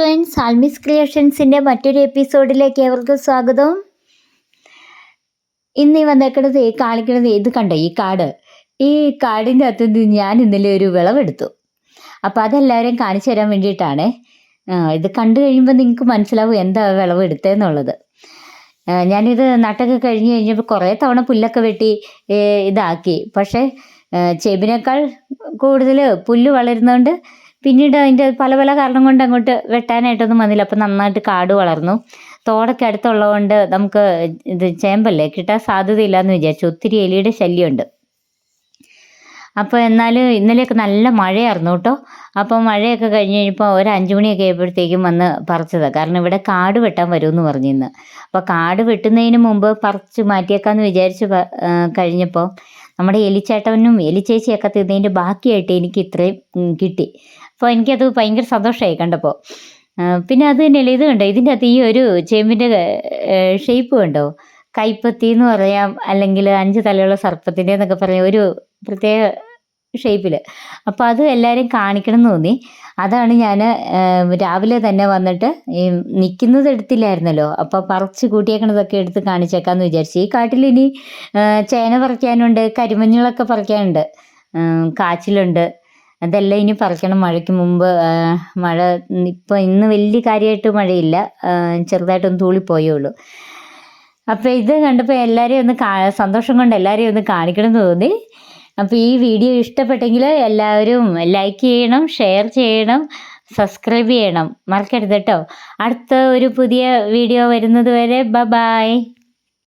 Friends ആൽമിസ് ക്രിയേഷൻസിന്റെ മറ്റൊരു എപ്പിസോഡിലേക്ക് ഏവർക്കും സ്വാഗതം. ഇന്ന് ഈ വന്നേക്കണത് ഈ കാണിക്കണത് ഇത് കണ്ടോ? ഈ കാട്. ഈ കാടിന്റെ അകത്ത് ഞാൻ ഇന്നലെ ഒരു വിളവെടുത്തു. അപ്പോൾ അതെല്ലാവരും കാണിച്ചു തരാൻ വേണ്ടിയിട്ടാണ്. ഇത് കണ്ടു കഴിയുമ്പോൾ നിങ്ങൾക്ക് മനസ്സിലാവും എന്താ വിളവെടുത്തതെന്നുള്ളത്. ഞാനിത് നട്ടൊക്കെ കഴിഞ്ഞ് കഴിഞ്ഞപ്പോൾ കുറേ തവണ പുല്ലൊക്കെ വെട്ടി ഇതാക്കി. പക്ഷേ ചെബിനേക്കാൾ കൂടുതൽ പുല്ല് വളരുന്നതുകൊണ്ട് പിന്നീട് അതിന്റെ പല പല കാരണം കൊണ്ട് അങ്ങോട്ട് വെട്ടാനായിട്ടൊന്നും വന്നില്ല. അപ്പം നന്നായിട്ട് കാട് വളർന്നു. തോടൊക്കെ അടുത്തുള്ളതുകൊണ്ട് നമുക്ക് ഇത് ചേമ്പല്ലേ കിട്ടാൻ സാധ്യതയില്ല എന്ന് വിചാരിച്ചു. ഒത്തിരി എലിയുടെ ശല്യമുണ്ട്. അപ്പോൾ എന്നാലും ഇന്നലെയൊക്കെ നല്ല മഴയായിരുന്നു കേട്ടോ. അപ്പോൾ മഴയൊക്കെ കഴിഞ്ഞ് കഴിഞ്ഞപ്പോൾ ഒരു അഞ്ചു മണിയൊക്കെ ആയപ്പോഴത്തേക്കും വന്ന് പറിച്ചതാണ് കാരണം ഇവിടെ കാട് വെട്ടാൻ വരുമെന്ന് പറഞ്ഞു ഇന്ന് അപ്പോൾ കാട് വെട്ടുന്നതിന് മുമ്പ് പറിച്ച് മാറ്റിയേക്കാമെന്ന് വിചാരിച്ച് കഴിഞ്ഞപ്പോൾ നമ്മുടെ എലിച്ചേട്ടനും എലിച്ചേച്ചിയൊക്കെ തിന്നതിന്റെ ബാക്കിയായിട്ട് എനിക്ക് ഇത്രയും കിട്ടി. അപ്പോൾ എനിക്കത് ഭയങ്കര സന്തോഷമായി കണ്ടപ്പോൾ പിന്നെ അത് തന്നെ ഇത് കണ്ടോ ഇതിന്റെ അകത്ത് ഈ ഒരു ചേമ്പിന്റെ ഷേപ്പ് കണ്ടോ? കൈപ്പത്തി എന്ന് പറയാം അല്ലെങ്കിൽ അഞ്ച് തലയുള്ള സർപ്പത്തിന്റെ എന്നൊക്കെ പറയാം ഒരു പ്രത്യേക ഷേപ്പിൽ അപ്പോൾ അത് എല്ലാവരും കാണിക്കണം എന്ന് തോന്നി. അതാണ് ഞാൻ രാവിലെ തന്നെ വന്നിട്ട് ഈ നിൽക്കുന്നത് എടുത്തില്ലായിരുന്നല്ലോ അപ്പോൾ പറിച്ച് കൂട്ടിയേക്കണതൊക്കെ എടുത്ത് കാണിച്ചേക്കാമെന്ന് വിചാരിച്ചു. ഈ കാട്ടിൽ ഇനി ചേന പറിക്കാനുണ്ട് കരിമഞ്ഞളൊക്കെ പറിക്കാനുണ്ട് കാച്ചിലുണ്ട് അതെല്ലാം ഇനി പറിക്കണം. മഴയ്ക്ക് മുമ്പ് മഴ ഇപ്പോൾ ഇന്ന് വലിയ കാര്യമായിട്ട് മഴയില്ല. ചെറുതായിട്ടൊന്ന് തൂളിപ്പോയേ ഉള്ളൂ അപ്പോൾ ഇത് കണ്ടപ്പോൾ എല്ലാവരെയും ഒന്ന് കാ സന്തോഷം കൊണ്ട് എല്ലാവരെയും ഒന്ന് കാണിക്കണം എന്ന് തോന്നി. അപ്പോൾ ഈ വീഡിയോ ഇഷ്ടപ്പെട്ടെങ്കിൽ എല്ലാവരും ലൈക്ക് ചെയ്യണം ഷെയർ ചെയ്യണം സബ്സ്ക്രൈബ് ചെയ്യണം. മറക്കരുത് കേട്ടോ. അടുത്ത ഒരു പുതിയ വീഡിയോ വരുന്നത് വരെ ബ ബായ്